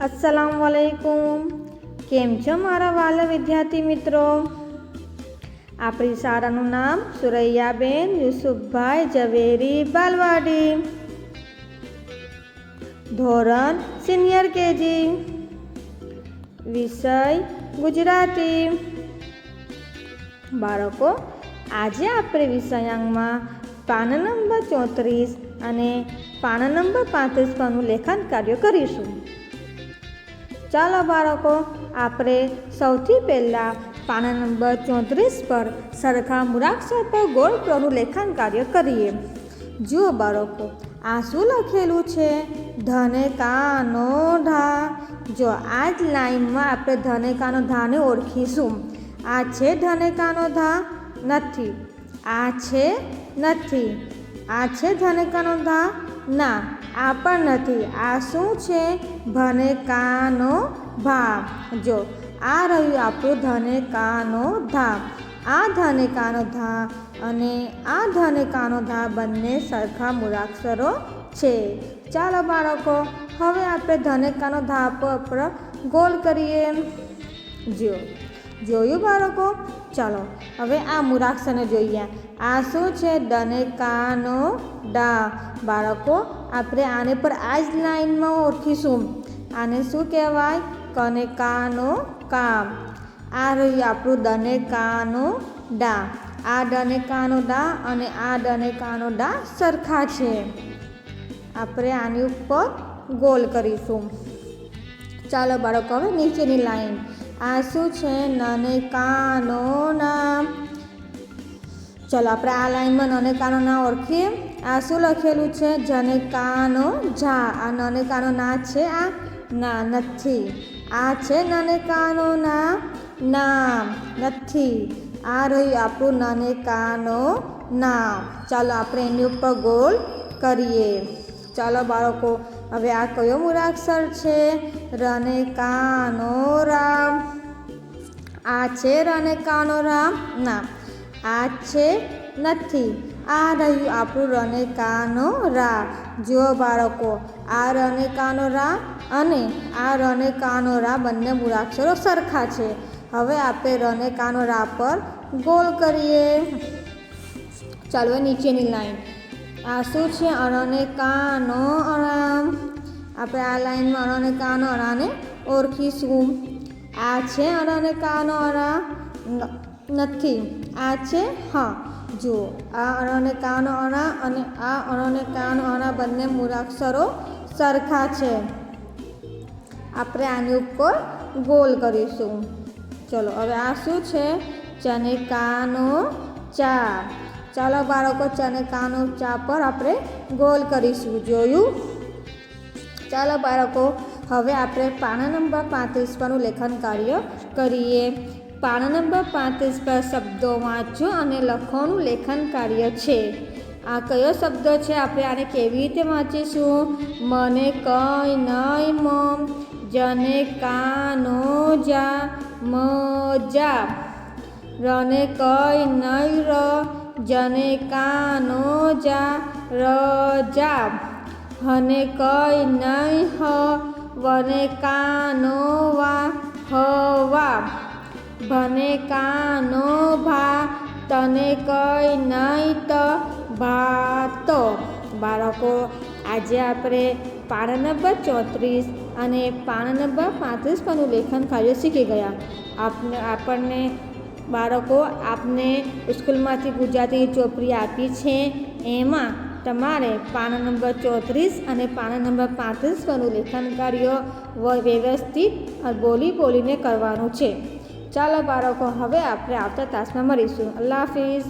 અસલામ વાલેકુમ કેમ છો મારા વાલા વિદ્યાર્થી મિત્રો? આપણી શાળાનું નામ સુરૈયાબેન યુસુફભાઈ ઝવેરી બાલવાડી. ધોરણ સિનિયર કેજી. વિષય ગુજરાતી. બાળકો, આજે આપણે વિષયાંકમાં પાન નંબર ચોત્રીસ અને પાન નંબર પાંત્રીસ પરનું લેખન કાર્ય કરીશું. ચાલો બાળકો, આપણે સૌથી પહેલાં પાના નંબર ચોત્રીસ પર સરખા મૂળાક્ષર પર ગોળ પ્રનું લેખન કાર્ય કરીએ. જુઓ બાળકો, આ શું લખેલું છે? ધને કાનો ઢા. જો આ જ લાઈનમાં આપણે ધને કાનો ધાને ઓળખીશું. આ છે ધને કાનો ધા નથી. આ છે નથી. આ છે ધને કાનો ધા ના, આ પણ નથી. આ શું છે? ભને કાનો ભાવ. જો, આ રહ્યું આપણું ધને કાનો ધામ. આ ધને કાનો ધા અને આ ધને કાનો ધા બંને સરખા મૂળાક્ષરો છે. ચાલો બાળકો, હવે આપણે ધને કાનો ધા પર ગોલ કરીએ. જો જોયું બાળકો? ચાલો, હવે આ મૂળાક્ષરને જોઈએ. આ શું છે? દને કાનો ડા. બાળકો, આપણે આને પર આ જ લાઈનમાં ઓળખીશું. આને શું કહેવાય? કને કાનો કામ. આ રહ્યું આપણું દને કાનો ડા. આ ડને કાનો ડા અને આ ડને કાનો ડા સરખા છે. આપણે આની ઉપર ગોલ કરીશું. ચાલો બાળકો, હવે નીચેની લાઈન આ શું છે નને કાનો નામ ચલો આપણે આ લાઈનમાં નને કાનો ના ઓળખીએ. આ શું લખેલું છે જને કાનો જા આ નને કાનો ના છે, આ ના નથી. આ છે નને કાનો ના નામ. નથી. આ રહ્યું આપણું નને કાનો નામ. ચાલો આપણે એની ઉપર ગોલ કરીએ. ચાલો બાળકો, હવે આ કયો મૂળાક્ષર છે? રને કાનો રામ આ છે રને કાનો રામ? ના આ છે નથી. આ રહ્યું આપણું રને કાનો રા જુઓ બાળકો, આ રને કાનો રા અને આ રને કાનો રા બંને મૂળાક્ષરો સરખા છે. હવે આપણે રને કાનો રા પર ગોલ કરીએ. ચાલો નીચેની લાઈન. આ શું છે? અણને કાનો અરામ આપણે આ લાઈનમાં અણને કાનો અરાને ઓળખીશું. આ છે અરને કાનો અરા નથી. આ છે, હા. જુઓ, આ અણને કાનો અણા અને આ અણને કાનો અણા બંને મૂળાક્ષરો સરખા છે. આપણે આની ઉપર ગોલ કરીશું. ચલો, હવે આ શું છે? ચને કાનો ચા. ચાલો, બાળકો, ચને કાનો ચા પર આપણે ગોલ કરીશું. જોયું? ચાલો, બાળકો હવે આપણે પાના નંબર પાંત્રીસ પરનું લેખન કાર્ય કરીએ. પાના નંબર પાંત્રીસ પર શબ્દો વાંચો અને લખવાનું લેખન કાર્ય છે. આ કયો શબ્દ છે? આપણે આને કેવી રીતે વાંચીશું? મને કઈ નહીં મમ જને કાનો જા મજા રને કઈ નહીં ર, જને કાનો જા રજા હને કઈ નહીં હ વને કાનો વા હવા, ભને કાનો ભા તને કઈ નહીં તો ભાતો. બાળકો, આજે આપણે પાના નંબર ચોત્રીસ અને પાના નંબર પાંત્રીસ પરનું લેખન કાર્ય શીખી ગયા. આપને, આપણને, બાળકો, આપને સ્કૂલમાંથી ગુજરાતી ચોપડી આપી છે. એમાં તમારે પાના નંબર ચોત્રીસ અને પાના નંબર પાંત્રીસ પરનું લેખન કાર્ય વ્યવસ્થિત બોલી બોલીને કરવાનું છે. ચાલો બાળકો, હવે આપણે આવતા તાસમાં મળીશું. અલ્લાહ હાફિઝ.